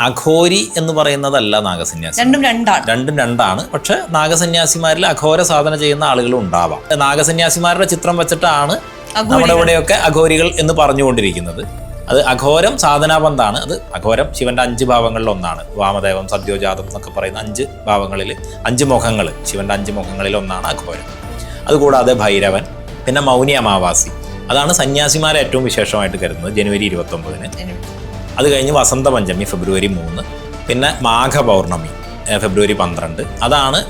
അഘോരി എന്ന് പറയുന്നതല്ല നാഗസന്യാസി. രണ്ടും രണ്ടാണ്. രണ്ടും രണ്ടാണ്. പക്ഷെ നാഗസന്യാസിമാരിൽ അഘോര സാധന ചെയ്യുന്ന ആളുകളും ഉണ്ടാവാം. നാഗസന്യാസിമാരുടെ ചിത്രം വെച്ചിട്ടാണ് നമ്മുടെ ഇവിടെയൊക്കെ അഘോരികൾ എന്ന് പറഞ്ഞുകൊണ്ടിരിക്കുന്നത്. അത് അഘോരം സാധനാബന്ധാണ് അത് അഘോരം ശിവന്റെ അഞ്ച് ഭാവങ്ങളിൽ ഒന്നാണ്. വാമദേവം സദ്യോജാതം എന്നൊക്കെ പറയുന്ന അഞ്ച് ഭാവങ്ങളിൽ അഞ്ച് മുഖങ്ങൾ ശിവന്റെ അഞ്ച് മുഖങ്ങളിൽ ഒന്നാണ് അഘോരം. അതുകൂടാതെ ഭൈരവൻ പിന്നെ മൗനി അമാവാസി. അതാണ് സന്യാസിമാരെ ഏറ്റവും വിശേഷമായിട്ട് കരുതുന്നത് ജനുവരി ഇരുപത്തി ഒമ്പതിന് അത് കഴിഞ്ഞ് വസന്തപഞ്ചമി ഫെബ്രുവരി മൂന്ന്. പിന്നെ മാഘ പൗർണമി ഏഹ് ഫെബ്രുവരി പന്ത്രണ്ട്. അതാണ്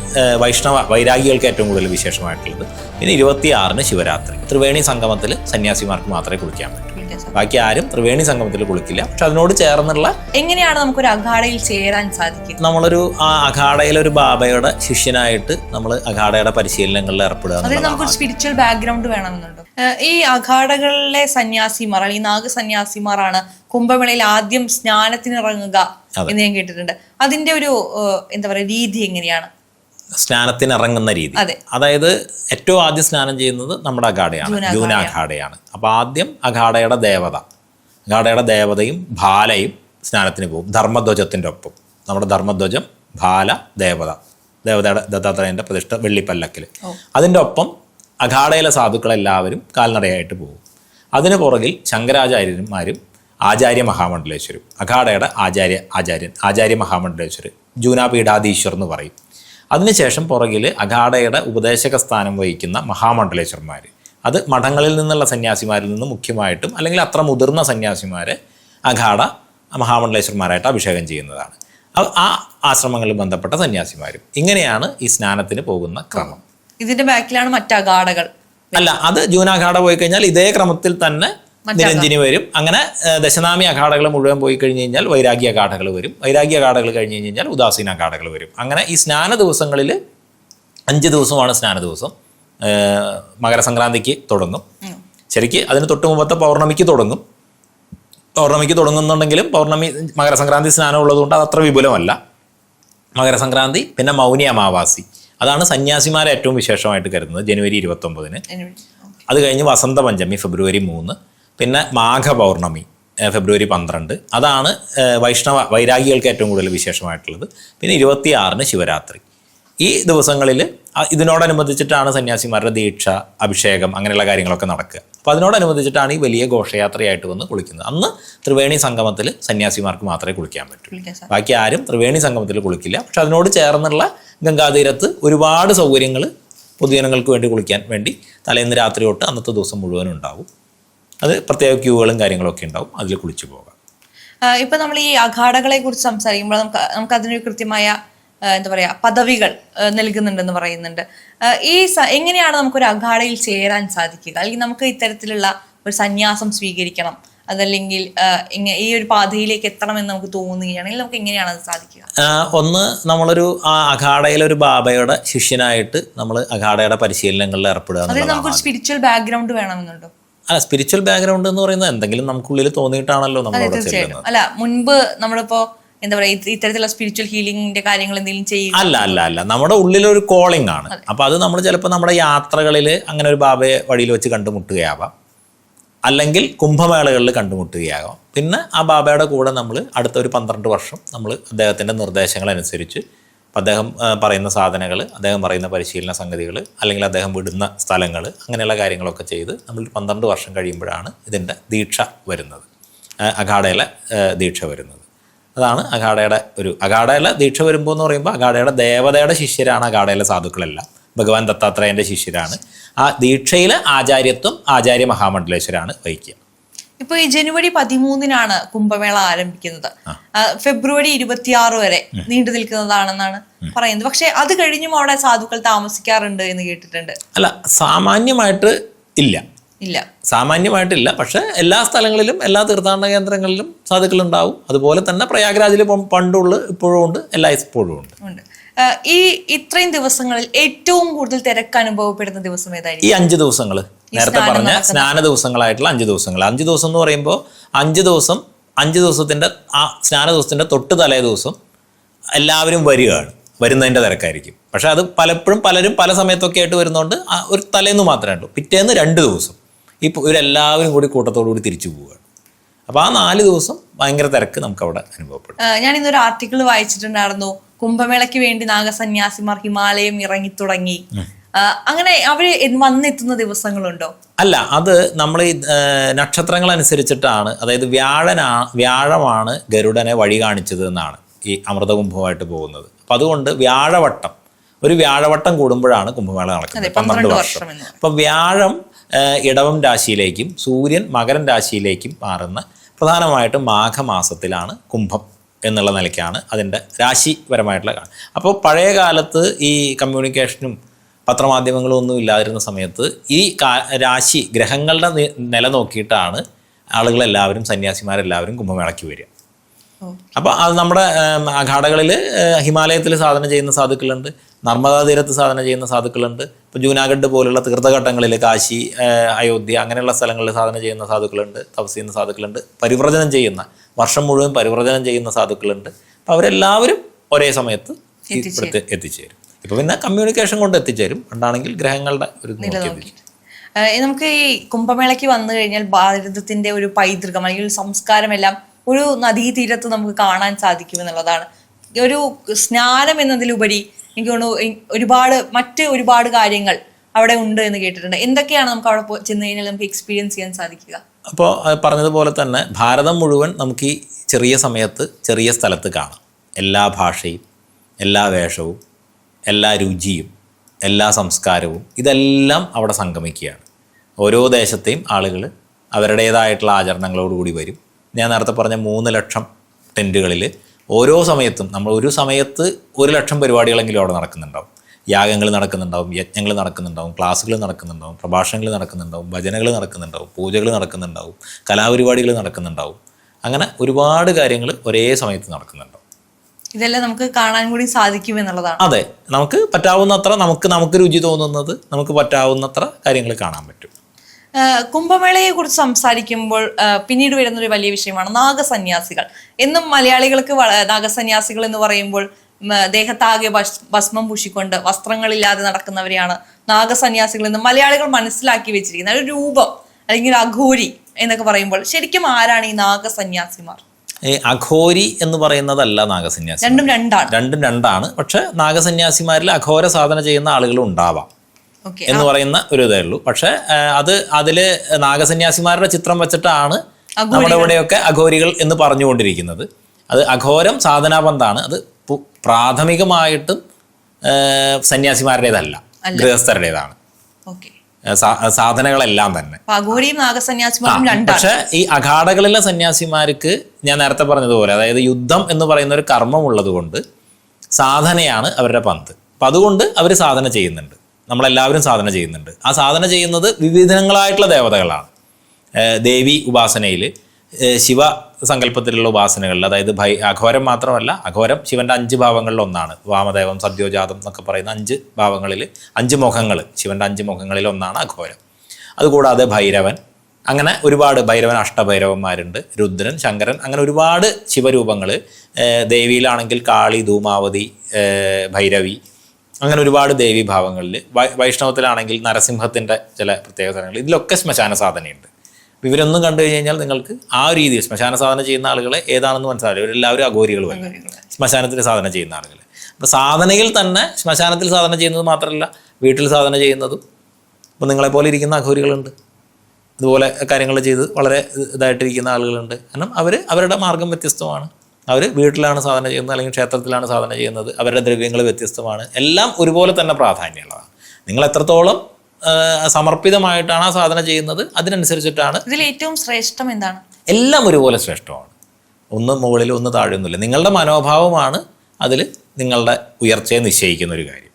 വൈഷ്ണവ വൈരാഗികൾക്ക് ഏറ്റവും കൂടുതൽ വിശേഷമായിട്ടുള്ളത്. പിന്നെ ഇരുപത്തിയാറിന് ശിവരാത്രി. ത്രിവേണി സംഗമത്തിൽ സന്യാസിമാർക്ക് മാത്രമേ കുളിക്കാൻ പറ്റൂ. ബാക്കി ആരും ത്രിവേണി സംഗമത്തിൽ കുളിക്കില്ല. പക്ഷെ അതിനോട് ചേർന്നുള്ള എങ്ങനെയാണ് നമുക്ക് ഒരു അഖാഡയിൽ ചേരാൻ സാധിക്കും? നമ്മളൊരു ആ അഖാഡയിലെ ഒരു ബാബയുടെ ശിഷ്യനായിട്ട് നമ്മൾ അഖാഡയുടെ പരിശീലനങ്ങളിൽ ഏർപ്പെടുക എന്നുള്ളതാണ് സ്പിരിച്വൽ ബാക്ക്ഗ്രൗണ്ട് വേണമെന്നുണ്ടോ. ഈ അഖാഡകളിലെ സന്യാസിമാർ അല്ലെങ്കിൽ നാഗ സന്യാസിമാരാണ് കുംഭമേളയിൽ ആദ്യം സ്നാനത്തിന് ഇറങ്ങുക എന്ന് ഞാൻ കേട്ടിട്ടുണ്ട്. അതിന്റെ ഒരു എന്താ പറയുക രീതി എങ്ങനെയാണ്? സ്നാനത്തിന് ഇറങ്ങുന്ന രീതി അതായത് ഏറ്റവും ആദ്യം സ്നാനം ചെയ്യുന്നത് നമ്മുടെ അഖാഡയാണ് ജൂന അഖാഡയാണ് അപ്പൊ ആദ്യം അഖാഡയുടെ ദേവത. അഖാഡയുടെ ദേവതയും ഭാലയും സ്നാനത്തിന് പോകും. ധർമ്മധ്വജത്തിന്റെ ഒപ്പം. നമ്മുടെ ധർമ്മധ്വജം ഭാല ദേവത. ദേവതയുടെ ദത്താത്രേയന്റെ പ്രതിഷ്ഠ വെള്ളിപ്പല്ലക്കിൽ. അതിന്റെ ഒപ്പം അഖാഡയിലെ സാധുക്കളെല്ലാവരും കാൽനടയായിട്ട് പോകും. അതിന് പുറകിൽ ശങ്കരാചാര്യന്മാരും ആചാര്യ മഹാമണ്ഡലേശ്വരും. അഖാഡയുടെ ആചാര്യ ആചാര്യൻ ആചാര്യ മഹാമണ്ഡലേശ്വർ ജൂനാപീഠാധീശ്വർ എന്ന് പറയും. അതിനുശേഷം പുറകിൽ അഖാഡയുടെ ഉപദേശക സ്ഥാനം വഹിക്കുന്ന മഹാമണ്ഡലേശ്വരന്മാർ അത് മഠങ്ങളിൽ നിന്നുള്ള സന്യാസിമാരിൽ നിന്ന് മുഖ്യമായിട്ടും അല്ലെങ്കിൽ അത്ര മുതിർന്ന സന്യാസിമാരെ അഖാഡ മഹാമണ്ഡലേശ്വരന്മാരായിട്ട് അഭിഷേകം ചെയ്യുന്നതാണ്. ആ ആശ്രമങ്ങളിൽ ബന്ധപ്പെട്ട സന്യാസിമാരും. ഇങ്ങനെയാണ് ഈ സ്നാനത്തിന് പോകുന്ന ക്രമം. ഇതിന്റെ ബാക്കിലാണ് മറ്റ് അഖാഡകൾ അല്ല അത് ജൂനാഖാഡ പോയി കഴിഞ്ഞാൽ ഇതേ ക്രമത്തിൽ തന്നെ നിരഞ്ജിനി വരും. അങ്ങനെ ദശനാമി അഘാടകൾ മുഴുവൻ പോയി കഴിഞ്ഞ് കഴിഞ്ഞാൽ വൈരാഗ്യ അഖാഡകൾ വരും. വൈരാഗ്യ അഖാഡകൾ കഴിഞ്ഞ് കഴിഞ്ഞാൽ ഉദാസീന അഖാഡകൾ വരും. അങ്ങനെ ഈ സ്നാന ദിവസങ്ങളിൽ അഞ്ച് ദിവസമാണ് സ്നാന ദിവസം. മകരസംക്രാന്തിക്ക് തുടങ്ങും. ശരിക്ക് അതിന് തൊട്ട് മുമ്പത്തെ പൗർണമിക്ക് തുടങ്ങും. പൗർണമിക്ക് തുടങ്ങുന്നുണ്ടെങ്കിലും പൗർണമി മകരസംക്രാന്തി സ്നാനം ഉള്ളതുകൊണ്ട് അത് അത്ര വിപുലമല്ല. മകരസംക്രാന്തി പിന്നെ മൗനി അമാവാസി. അതാണ് സന്യാസിമാരെ ഏറ്റവും വിശേഷമായിട്ട് കരുതുന്നത് ജനുവരി ഇരുപത്തൊമ്പതിന്. അത് കഴിഞ്ഞ് വസന്ത പഞ്ചമി ഫെബ്രുവരി മൂന്ന്. പിന്നെ മാഘപൗർണമി ഫെബ്രുവരി പന്ത്രണ്ട്. അതാണ് വൈഷ്ണവ വൈരാഗികൾക്ക് ഏറ്റവും കൂടുതൽ വിശേഷമായിട്ടുള്ളത്. പിന്നെ ഇരുപത്തിയാറിന് ശിവരാത്രി. ഈ ദിവസങ്ങളിൽ ഇതിനോടനുബന്ധിച്ചിട്ടാണ് സന്യാസിമാരുടെ ദീക്ഷ അഭിഷേകം അങ്ങനെയുള്ള കാര്യങ്ങളൊക്കെ നടക്കുക. അപ്പോൾ അതിനോടനുബന്ധിച്ചിട്ടാണ് ഈ വലിയ ഘോഷയാത്രയായിട്ട് വന്ന് കുളിക്കുന്നത്. അന്ന് ത്രിവേണി സംഗമത്തിൽ സന്യാസിമാർക്ക് മാത്രമേ കുളിക്കാൻ പറ്റൂ. ബാക്കി ആരും ത്രിവേണി സംഗമത്തിൽ കുളിക്കില്ല. പക്ഷെ അതിനോട് ചേർന്നുള്ള ഗംഗാതീരത്ത് ഒരുപാട് സൗകര്യങ്ങൾ പൊതുജനങ്ങൾക്ക് വേണ്ടി കുളിക്കാൻ വേണ്ടി തലേന്ന് രാത്രി തൊട്ട് അന്നത്തെ ദിവസം മുഴുവനും ഉണ്ടാവും അത് പ്രത്യേക ക്യൂകളും കാര്യങ്ങളൊക്കെ ഉണ്ടാവും. അതിൽ കുളിച്ചു പോകാം. ഇപ്പൊ നമ്മൾ ഈ അഖാഡകളെ കുറിച്ച് സംസാരിക്കുമ്പോൾ നമുക്ക് നമുക്ക് അതിനൊരു കൃത്യമായ എന്താ പറയാ പദവികൾ നൽകുന്നുണ്ടെന്ന് പറയുന്നുണ്ട്. ഈ എങ്ങനെയാണ് നമുക്കൊരു അഖാഡയിൽ ചേരാൻ സാധിക്കുക? അല്ലെങ്കിൽ നമുക്ക് ഇത്തരത്തിലുള്ള ഒരു സന്യാസം സ്വീകരിക്കണം. അതല്ലെങ്കിൽ ഈ ഒരു പാതയിലേക്ക് എത്തണമെന്ന് നമുക്ക് തോന്നുകയാണെങ്കിൽ നമുക്ക് എങ്ങനെയാണ് അത് സാധിക്കുക? ഒന്ന് നമ്മളൊരു അഖാഡയിലെ ഒരു ബാബയുടെ ശിഷ്യനായിട്ട് നമ്മൾ അഖാഡയുടെ പരിശീലനങ്ങളിൽ ഏർപ്പെടുക അതിന് നമുക്ക് ഒരു സ്പിരിച്വൽ ബാക്ക്ഗ്രൗണ്ട് വേണമെന്നുണ്ടോ? അല്ല സ്പിരിച്വൽ ബാക്ക്ഗ്രൗണ്ട് എന്ന് പറയുന്നത് എന്തെങ്കിലും നമുക്കുള്ളിൽ തോന്നിയിട്ടാണല്ലോ നമ്മൾ അവിടെ ചെല്ലുന്നത്. അല്ല മുൻപ് നമ്മളിപ്പോ എന്താ പറയാ ഇത്തരത്തിലുള്ള സ്പിരിച്വൽ ഹീലിംഗിന്റെ കാര്യങ്ങൾ എന്തെങ്കിലും ചെയ്യും അല്ല അല്ല അല്ല. നമ്മുടെ ഉള്ളിലൊരു കോളിംഗ് ആണ്. അപ്പൊ അത് നമ്മൾ ചിലപ്പോൾ നമ്മുടെ യാത്രകളിൽ അങ്ങനെ ഒരു ബാബയെ വഴിയിൽ വെച്ച് കണ്ടുമുട്ടുകയാവാം. അല്ലെങ്കിൽ കുംഭമേളകളിൽ കണ്ടുമുട്ടുകയാകാം പിന്നെ ആ ബാബയുടെ കൂടെ നമ്മൾ അടുത്ത ഒരു പന്ത്രണ്ട് വർഷം നമ്മൾ അദ്ദേഹത്തിന്റെ നിർദ്ദേശങ്ങൾ അനുസരിച്ച് അദ്ദേഹം പറയുന്ന സാധനങ്ങൾ അദ്ദേഹം പറയുന്ന പരിശീലന സംഗതികൾ അല്ലെങ്കിൽ അദ്ദേഹം വിടുന്ന സ്ഥലങ്ങൾ അങ്ങനെയുള്ള കാര്യങ്ങളൊക്കെ ചെയ്ത് നമ്മൾ പന്ത്രണ്ട് വർഷം കഴിയുമ്പോഴാണ് ഇതിന്റെ ദീക്ഷ വരുന്നത്. അഖാഡയിലെ ദീക്ഷ വരുന്നത്. അതാണ് അഖാഡയുടെ ഒരു അഖാഡയിലെ ദീക്ഷ വരുമ്പോൾ എന്ന് പറയുമ്പോൾ അഖാഡയുടെ ദേവതയുടെ ശിഷ്യരാണ് അഖാഡയിലെ സാധുക്കളെല്ലാം. ഭഗവാൻ ദത്താത്രേയന്റെ ശിഷ്യരാണ്. ആ ദീക്ഷയിലെ ആചാര്യത്വം ആചാര്യ മഹാമണ്ഡലേശ്വരാണ് വഹിക്കുക. ഇപ്പൊ ഈ ജനുവരി പതിമൂന്നിനാണ് കുംഭമേള ആരംഭിക്കുന്നത്. ഫെബ്രുവരി ഇരുപത്തിയാറ് വരെ നീണ്ടു നിൽക്കുന്നതാണെന്നാണ് പറയുന്നത്. പക്ഷെ അത് കഴിഞ്ഞും അവിടെ സാധുക്കൾ താമസിക്കാറുണ്ട് എന്ന് കേട്ടിട്ടുണ്ട്. അല്ല സാമാന്യമായിട്ട് ഇല്ല. ഇല്ല. സാമാന്യമായിട്ടില്ല. പക്ഷെ എല്ലാ സ്ഥലങ്ങളിലും എല്ലാ തീർത്ഥാടന കേന്ദ്രങ്ങളിലും സാധുക്കൾ ഉണ്ടാവും അതുപോലെ തന്നെ പ്രയാഗ്രാജിൽ പണ്ടുള്ള ഇപ്പോഴും ഉണ്ട് എല്ലാ ഇപ്പോഴും ഉണ്ട്. ഈ ഇത്രയും ദിവസങ്ങളിൽ ഏറ്റവും കൂടുതൽ തിരക്ക് അനുഭവപ്പെടുന്ന ദിവസം ഈ അഞ്ച് ദിവസങ്ങൾ നേരത്തെ പറഞ്ഞ സ്നാന ദിവസങ്ങളായിട്ടുള്ള അഞ്ച് ദിവസങ്ങൾ അഞ്ച് ദിവസം എന്ന് പറയുമ്പോൾ അഞ്ച് ദിവസം അഞ്ച് ദിവസത്തിന്റെ ആ സ്നാന ദിവസത്തിന്റെ തൊട്ട് തലേ ദിവസം എല്ലാവരും വരികയാണ്. വരുന്നതിന്റെ തിരക്കായിരിക്കും. പക്ഷെ അത് പലപ്പോഴും പലരും പല സമയത്തൊക്കെ ആയിട്ട് വരുന്നതുകൊണ്ട് ആ ഒരു തലേന്ന് മാത്രമേ ഉള്ളൂ. പിറ്റേന്ന് രണ്ട് ദിവസം. ഇപ്പോൾ ഇവരെല്ലാവരും കൂടി കൂട്ടത്തോടു കൂടി തിരിച്ചു പോവുകയാണ്. അപ്പോൾ ആ നാല് ദിവസം ഭയങ്കര തിരക്ക് നമുക്ക് അവിടെ അനുഭവപ്പെടും. ഞാൻ ഇന്നൊരു ആർട്ടിക്കിൾ വായിച്ചിട്ടുണ്ടായിരുന്നു. കുംഭമേളയ്ക്ക് വേണ്ടി നാഗസന്യാസിമാർ ഹിമാലയം ഇറങ്ങി തുടങ്ങി. അങ്ങനെ അവർ വന്നെത്തുന്ന ദിവസങ്ങളുണ്ടോ? അല്ല അത് നമ്മൾ ഈ നക്ഷത്രങ്ങൾ അനുസരിച്ചിട്ടാണ് അതായത് വ്യാഴനാ വ്യാഴമാണ് ഗരുഡനെ വഴി കാണിച്ചത് എന്നാണ് ഈ അമൃതകുംഭമായിട്ട് പോകുന്നത്. അപ്പം അതുകൊണ്ട് വ്യാഴവട്ടം ഒരു വ്യാഴവട്ടം കൂടുമ്പോഴാണ് കുംഭമേള നടക്കുന്നത്. പന്ത്രണ്ട് വർഷം അപ്പം വ്യാഴം ഇടവം രാശിയിലേക്കും സൂര്യൻ മകരൻ രാശിയിലേക്കും മാറുന്ന പ്രധാനമായിട്ടും മാഘമാസത്തിലാണ് കുംഭം. എന്നുള്ള നിലയ്ക്കാണ് അതിന്റെ രാശിപരമായിട്ടുള്ള കാരണം അപ്പോൾ പഴയ കാലത്ത് ഈ കമ്മ്യൂണിക്കേഷനും പത്രമാധ്യമങ്ങളും ഒന്നും ഇല്ലാതിരുന്ന സമയത്ത് ഈ രാശി ഗ്രഹങ്ങളുടെ നില നോക്കിയിട്ടാണ് ആളുകളെല്ലാവരും സന്യാസിമാരെല്ലാവരും കുംഭമേളയ്ക്ക് വരിക. അപ്പോൾ അത് നമ്മുടെ അഖാടകളിൽ ഹിമാലയത്തിൽ സാധന ചെയ്യുന്ന സാധുക്കളുണ്ട് നർമ്മദാ തീരത്ത് സാധന ചെയ്യുന്ന സാധുക്കളുണ്ട് ഇപ്പോൾ ജൂനാഗഡ് പോലുള്ള തീർത്ഥഘട്ടങ്ങളിൽ കാശി അയോധ്യ അങ്ങനെയുള്ള സ്ഥലങ്ങളിൽ സാധന ചെയ്യുന്ന സാധുക്കളുണ്ട് തപസ് ചെയ്യുന്ന സാധുക്കളുണ്ട് പരിവ്രജനം ചെയ്യുന്ന വർഷം മുഴുവൻ പരിവർത്തനം ചെയ്യുന്ന സാധുക്കളുണ്ട്. അപ്പോൾ അവരെല്ലാവരും ഒരേ സമയത്ത് ഇവിടുത്തെ എത്തിച്ചേരും. ഇപ്പം പിന്നെ കമ്മ്യൂണിക്കേഷൻ കൊണ്ട് എത്തിച്ചേരും. പണ്ടാണെങ്കിൽ ഗ്രഹങ്ങളുടെ ഒരു നമുക്ക് ഈ കുംഭമേളയ്ക്ക് വന്നു കഴിഞ്ഞാൽ ഭാരതത്തിന്റെ ഒരു പൈതൃകം അല്ലെങ്കിൽ സംസ്കാരമെല്ലാം ഒരു നദീതീരത്ത് നമുക്ക് കാണാൻ സാധിക്കും എന്നുള്ളതാണ്. ഒരു സ്നാനം എന്നതിലുപരി എനിക്ക് തോന്നുന്നു ഒരുപാട് മറ്റ് ഒരുപാട് കാര്യങ്ങൾ അവിടെ ഉണ്ട് എന്ന് കേട്ടിട്ടുണ്ട്. എന്തൊക്കെയാണ് നമുക്ക് അവിടെ ചെന്ന് കഴിഞ്ഞാൽ നമുക്ക് എക്സ്പീരിയൻസ് ചെയ്യാൻ സാധിക്കുക? അപ്പോൾ പറഞ്ഞതുപോലെ തന്നെ ഭാരതം മുഴുവൻ നമുക്ക് ഈ ചെറിയ സമയത്ത് ചെറിയ സ്ഥലത്ത് കാണാം. എല്ലാ ഭാഷയും എല്ലാ വേഷവും എല്ലാ രുചിയും എല്ലാ സംസ്കാരവും ഇതെല്ലാം അവിടെ സംഗമിക്കുകയാണ്. ഓരോ ദേശത്തെയും ആളുകൾ അവരുടേതായിട്ടുള്ള ആചരണങ്ങളോടുകൂടി വരും. ഞാൻ നേരത്തെ പറഞ്ഞ മൂന്ന് ലക്ഷം ടെന്റുകളിൽ ഓരോ സമയത്തും നമ്മൾ ഒരു സമയത്ത് ഒരു ലക്ഷം പരിപാടികളെങ്കിലും അവിടെ നടക്കുന്നുണ്ടാവും. യാഗങ്ങൾ നടക്കുന്നുണ്ടാവും യജ്ഞങ്ങൾ നടക്കുന്നുണ്ടാവും ക്ലാസ്സുകൾ നടക്കുന്നുണ്ടാവും പ്രഭാഷണങ്ങൾ നടക്കുന്നുണ്ടാവും ഭജനകൾ നടക്കുന്നുണ്ടാവും പൂജകൾ നടക്കുന്നുണ്ടാവും കലാപരിപാടികൾ നടക്കുന്നുണ്ടാവും. അങ്ങനെ ഒരുപാട് കാര്യങ്ങൾ ഒരേ സമയത്ത് നടക്കുന്നുണ്ടാവും ഇതെല്ലാം നമുക്ക് കാണാൻ കൂടി സാധിക്കും എന്നുള്ളതാണ്. അതെ നമുക്ക് പറ്റാവുന്നത്ര നമുക്ക് നമുക്ക് രുചി തോന്നുന്നത് നമുക്ക് പറ്റാവുന്നത്ര കാര്യങ്ങൾ കാണാൻ പറ്റും. കുംഭമേളയെ കുറിച്ച് സംസാരിക്കുമ്പോൾ പിന്നീട് വരുന്ന ഒരു വലിയ വിഷയമാണ് നാഗസന്യാസികൾ. എന്നും മലയാളികൾക്ക് നാഗസന്യാസികൾ എന്ന് പറയുമ്പോൾ ദേഹത്താകെ ഭസ്- ഭസ്മം പൂശിക്കൊണ്ട് വസ്ത്രങ്ങളില്ലാതെ നടക്കുന്നവരെയാണ് നാഗസന്യാസികൾ എന്ന് മലയാളികൾ മനസ്സിലാക്കി വെച്ചിരിക്കുന്നത്. ഒരു രൂപം അല്ലെങ്കിൽ അഘോരി എന്നൊക്കെ പറയുമ്പോൾ ശരിക്കും ആരാണ് ഈ നാഗസന്യാസിമാർ? ഈ അഘോരി എന്ന് പറയുന്നതല്ല നാഗസന്യാസി രണ്ടും രണ്ടാണ്. രണ്ടും രണ്ടാണ്. പക്ഷെ നാഗസന്യാസിമാരിൽ അഘോര സാധന ചെയ്യുന്ന ആളുകളും ഉണ്ടാവാം എന്ന് പറയുന്ന ഒരു ഇതേ ഉള്ളൂ. പക്ഷെ അത് അതിൽ നാഗസന്യാസിമാരുടെ ചിത്രം വെച്ചിട്ടാണ് നമ്മുടെ ഇവിടെയൊക്കെ അഘോരികൾ എന്ന് പറഞ്ഞുകൊണ്ടിരിക്കുന്നത്. അത് അഘോരം സാധനാബന്ധാണ് അത് പ്രാഥമികമായിട്ടും സന്യാസിമാരുടേതല്ല. ഗൃഹസ്ഥരുടേതാണ്. സാധനങ്ങളെല്ലാം സാധനകളെല്ലാം തന്നെ പക്ഷെ ഈ അഖാഡകളിലെ സന്യാസിമാർക്ക് ഞാൻ നേരത്തെ പറഞ്ഞതുപോലെ അതായത് യുദ്ധം എന്ന് പറയുന്ന ഒരു കർമ്മമുള്ളത് കൊണ്ട് സാധനയാണ് അവരുടെ പന്ത്. അപ്പം അതുകൊണ്ട് അവർ സാധന ചെയ്യുന്നുണ്ട്. നമ്മളെല്ലാവരും സാധന ചെയ്യുന്നുണ്ട്. ആ സാധന ചെയ്യുന്നത് വിവിധങ്ങളായിട്ടുള്ള ദേവതകളാണ്. ദേവി ഉപാസനയിൽ ശിവ സങ്കല്പത്തിലുള്ള ഉപാസനകളിൽ അതായത് ഭൈ അഘോരം മാത്രമല്ല അഘോരം ശിവന്റെ അഞ്ച് ഭാവങ്ങളിൽ ഒന്നാണ്. വാമദേവം സദ്യോജാതം എന്നൊക്കെ പറയുന്ന അഞ്ച് ഭാവങ്ങളിൽ അഞ്ച് മുഖങ്ങൾ ശിവന്റെ അഞ്ച് മുഖങ്ങളിൽ ഒന്നാണ് അഘോരം. അതുകൂടാതെ ഭൈരവൻ അങ്ങനെ ഒരുപാട് ഭൈരവൻ അഷ്ടഭൈരവന്മാരുണ്ട് രുദ്രൻ ശങ്കരൻ അങ്ങനെ ഒരുപാട് ശിവരൂപങ്ങൾ ദേവിയിലാണെങ്കിൽ കാളി ധൂമാവതി ഭൈരവി അങ്ങനെ ഒരുപാട് ദേവീഭാവങ്ങളിൽ വൈഷ്ണവത്തിലാണെങ്കിൽ നരസിംഹത്തിന്റെ ചില പ്രത്യേകതകൾ ഇതിലൊക്കെ ശ്മശാന സാധനയുണ്ട്. ഇവരൊന്നും കണ്ടു കഴിഞ്ഞ് കഴിഞ്ഞാൽ നിങ്ങൾക്ക് ആ ഒരു രീതിയിൽ ശ്മശാന സാധന ചെയ്യുന്ന ആളുകളെ ഏതാണെന്ന് മനസ്സിലാവില്ല. ഇവരെല്ലാവരും അഘോരികൾ വരും. ശ്മശാനത്തിൽ സാധന ചെയ്യുന്ന ആളുകൾ അപ്പോൾ സാധനയിൽ തന്നെ ശ്മശാനത്തിൽ സാധന ചെയ്യുന്നത് മാത്രമല്ല വീട്ടിൽ സാധന ചെയ്യുന്നതും. ഇപ്പോൾ നിങ്ങളെപ്പോലെ ഇരിക്കുന്ന അഘോരികളുണ്ട്. ഇതുപോലെ കാര്യങ്ങൾ ചെയ്ത് വളരെ ഇതായിട്ടിരിക്കുന്ന ആളുകളുണ്ട്. കാരണം അവർ അവരുടെ മാർഗം വ്യത്യസ്തമാണ്. അവർ വീട്ടിലാണ് സാധന ചെയ്യുന്നത് അല്ലെങ്കിൽ ക്ഷേത്രത്തിലാണ് സാധന ചെയ്യുന്നത്. അവരുടെ ദ്രവ്യങ്ങൾ വ്യത്യസ്തമാണ്. എല്ലാം ഒരുപോലെ തന്നെ പ്രാധാന്യമുള്ളതാണ്. നിങ്ങൾ എത്രത്തോളം സമർപ്പിതമായിട്ടാണ് ആ സാധന ചെയ്യുന്നത്. അതിനനുസരിച്ചിട്ടാണ് ഇതിൽ ഏറ്റവും ശ്രേഷ്ഠം എന്താണ്? എല്ലാം ഒരുപോലെ ശ്രേഷ്ഠമാണ്. ഒന്ന് മുകളിൽ ഒന്ന് താഴെയൊന്നുമില്ല. നിങ്ങളുടെ മനോഭാവമാണ് അതിൽ നിങ്ങളുടെ ഉയർച്ചയെ നിശ്ചയിക്കുന്ന ഒരു കാര്യം.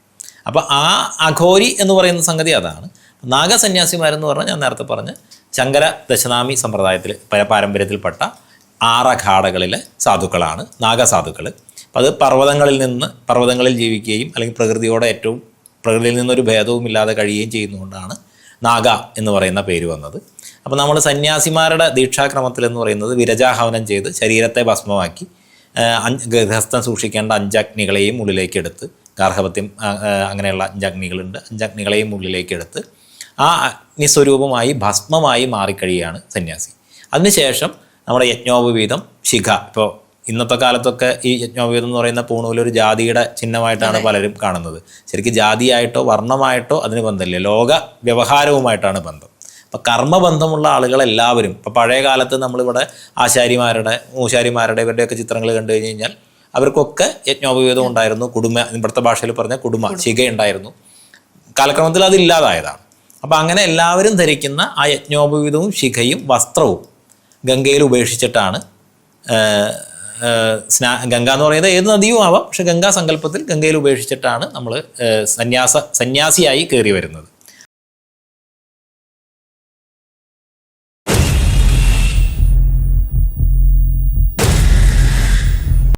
അപ്പോൾ ആ അഘോരി എന്ന് പറയുന്ന സംഗതി അതാണ്. നാഗസന്യാസിമാരെന്ന് പറഞ്ഞാൽ ഞാൻ നേരത്തെ പറഞ്ഞ ശങ്കര ദശനാമി സമ്പ്രദായത്തിൽ പാരമ്പര്യത്തിൽപ്പെട്ട ആറഘാടകളിലെ സാധുക്കളാണ് നാഗസാധുക്കൾ അപ്പോൾ അത് പർവതങ്ങളിൽ നിന്ന് പർവതങ്ങളിൽ ജീവിക്കുകയും അല്ലെങ്കിൽ പ്രകൃതിയോടെ ഏറ്റവും പ്രകൃതിയിൽ നിന്നൊരു ഭേദവും ഇല്ലാതെ കഴിയുകയും ചെയ്യുന്നതുകൊണ്ടാണ് നാഗ എന്ന് പറയുന്ന പേര് വന്നത്. അപ്പോൾ നമ്മൾ സന്യാസിമാരുടെ ദീക്ഷാക്രമത്തിൽ എന്ന് പറയുന്നത് വിരജാഹവനം ചെയ്ത് ശരീരത്തെ ഭസ്മമാക്കി ഗൃഹസ്ഥം സൂക്ഷിക്കേണ്ട അഞ്ചഗ്നികളെയും ഉള്ളിലേക്കെടുത്ത് ഗാർഹപത്യം അങ്ങനെയുള്ള അഞ്ചഗ്നികളുണ്ട് അഞ്ചഗ്നികളെയും ഉള്ളിലേക്കെടുത്ത് ആ അഗ്നിസ്വരൂപമായി ഭസ്മമായി മാറിക്കഴിയുകയാണ് സന്യാസി. അതിനുശേഷം നമ്മുടെ യജ്ഞോപവീതം ശിഖ. ഇപ്പോൾ ഇന്നത്തെ കാലത്തൊക്കെ ഈ യജ്ഞോപവീതം എന്ന് പറയുന്ന പൂണൂൽ ഒരു ജാതിയുടെ ചിഹ്നമായിട്ടാണ് പലരും കാണുന്നത്. ശരിക്കും ജാതിയായിട്ടോ വർണമായിട്ടോ അതിന് ബന്ധമില്ല. ലോക വ്യവഹാരവുമായിട്ടാണ് ബന്ധം. അപ്പം കർമ്മബന്ധമുള്ള ആളുകളെല്ലാവരും ഇപ്പം പഴയ കാലത്ത് നമ്മളിവിടെ ആശാരിമാരുടെ മൂശാരിമാരുടെ ഇവരുടെയൊക്കെ ചിത്രങ്ങൾ കണ്ടു കഴിഞ്ഞ് കഴിഞ്ഞാൽ അവർക്കൊക്കെ യജ്ഞോപവീതം ഉണ്ടായിരുന്നു. കുടുംബ ഇവിടുത്തെ ഭാഷയിൽ പറഞ്ഞ കുടുംബ ശിഖ ഉണ്ടായിരുന്നു. കാലക്രമത്തിൽ അത് ഇല്ലാതായതാണ്. അപ്പം അങ്ങനെ എല്ലാവരും ധരിക്കുന്ന ആ യജ്ഞോപവീതവും ശിഖയും വസ്ത്രവും ഗംഗയിൽ ഉപേക്ഷിച്ചിട്ടാണ് സ്നാ ഗംഗ എന്ന് പറയുന്നത് ഏത് നദിയും ആവാം. പക്ഷെ ഗംഗാ സങ്കല്പത്തിൽ ഗംഗയിൽ ഉപേക്ഷിച്ചിട്ടാണ് നമ്മൾ സന്യാസ സന്യാസിയായി കയറി വരുന്നത്.